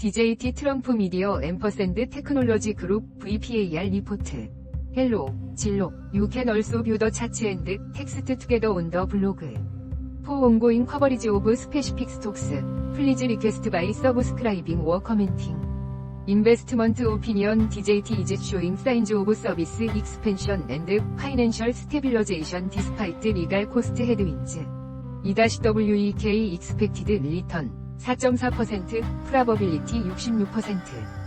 DJT 트럼프 미디어 앰퍼샌드 테크놀로지 그룹 VPAR 리포트. 헬로, 진로, view the charts and text together on the blog. For ongoing coverage of specific stocks, please request by subscribing or commenting. Investment opinion DJT is showing signs of service expansion and financial stabilization despite legal cost headwinds. E-WEK expected return 4.4% probability 66%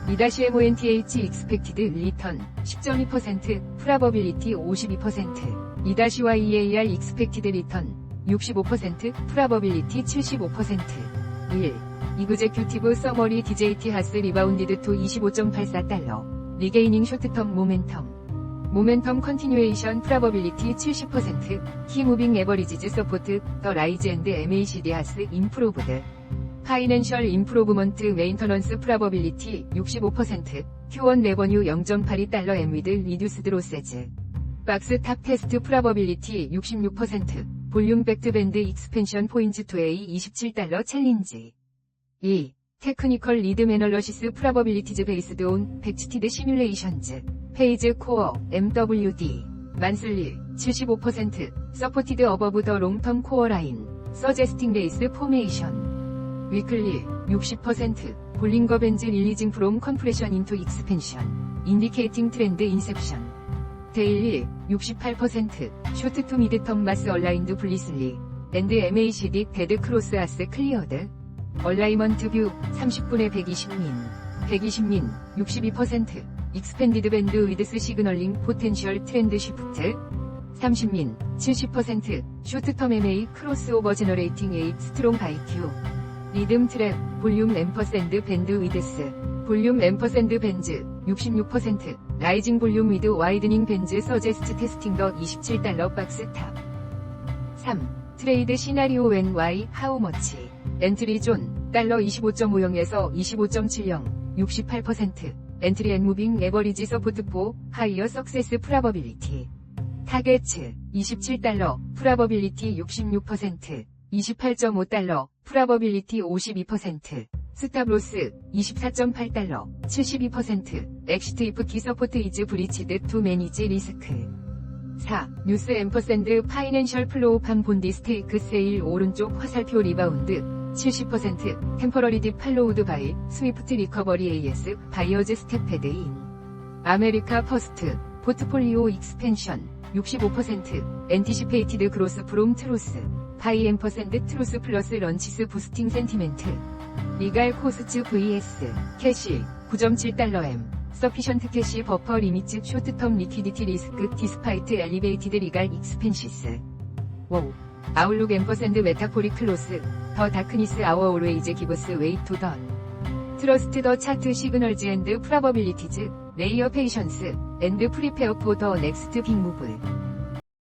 E-MONTH expected return 10.2% probability 52% E-YEAR expected return 65% probability 75% 1. 이그제큐티브 서머리 DJT 하스 리바운디드 투 25.84달러 리게이닝 쇼트텀 모멘텀 모멘텀 컨티뉴에이션 프라버빌리티 70% 키무빙 에버리지즈 서포트 더 라이즈 앤드 MACD 하스 임프로브드 파이낸셜 임프로브먼트 메인터넌스 프라버빌리티 65% Q1 레버뉴 0.82달러 엠위드 리듀스드 로세즈. 박스 탑 테스트 프라버빌리티 66% 볼륨 백트밴드 익스펜션 포인트 2A 27달러 챌린지. 2. 테크니컬 리드 매널러시스 프라버빌리티즈 베이스드 온 백치티드 시뮬레이션즈. 페이즈 코어 MWD 만슬리 75% 서포티드 어버브 더 롱텀 코어 라인. 서제스팅 베이스 포메이션 위클리 60% 볼링거 벤즈 릴리징 프롬 컴프레션 인투 익스펜션 인디케이팅 트렌드 인셉션. 데일리 68% 쇼트 투 미드 텀 마스 얼라인드 블리슬리 앤드 MACD 데드 크로스 아스 클리어드. 얼라이먼트 뷰 30분에 120민 120민 62% 익스펜디드 밴드 위드스 시그널링 포텐셜 트렌드 시프트. 30민 70% 쇼트텀 MA 크로스오버 제너레이팅 에잇 스트롱 바이큐 리듬 트랩 볼륨 앰퍼샌드 밴드 위드스 볼륨 앰퍼샌드 벤즈 66% 라이징 볼륨 위드 와이드닝 벤즈 서제스트 테스팅 더 27달러 박스 탑. 3. 트레이드 시나리오 웬 Y 하우 머치. 엔트리 존 달러 25.50에서 25.70 68% 엔트리 앤 무빙 에버리지 서포트 4 하이어 석세스 프라버빌리티. 타겟츠 27달러 프라버빌리티 66% 28.5달러 프라버빌리티 52% 스탑로스 24.8달러 72% 엑시트 이프 키 서포트 이즈 브리치드 투 매니지 리스크 4. 뉴스 앰퍼샌드 파이낸셜 플로우 팜 본디 스테이크 세일 오른쪽 화살표 리바운드 70% 템퍼러리 딥 팔로우드 바이 스위프트 리커버리 AS 바이어즈 스텝패드 인 아메리카 퍼스트 포트폴리오 익스펜션 65% 엔티시페이티드 그로스 프롬 트로스 바이 앰퍼샌드 트로스 플러스 런치스 부스팅 센티멘트 리갈 코스츠 vs 캐시 9.7달러 M 서피션트 캐시 버퍼 리미츠 쇼트텀 리퀴디티 리스크 디스파이트 엘리베이티드 리갈 익스펜시스. 워우. 아웃룩 앰퍼샌드 메타포리 클로스 더 다크니스 아워 오르웨이즈 기브스 웨이 투던 트러스트 더 차트 시그널즈 앤드 프라버빌리티즈 레이어 페이션스 앤드 프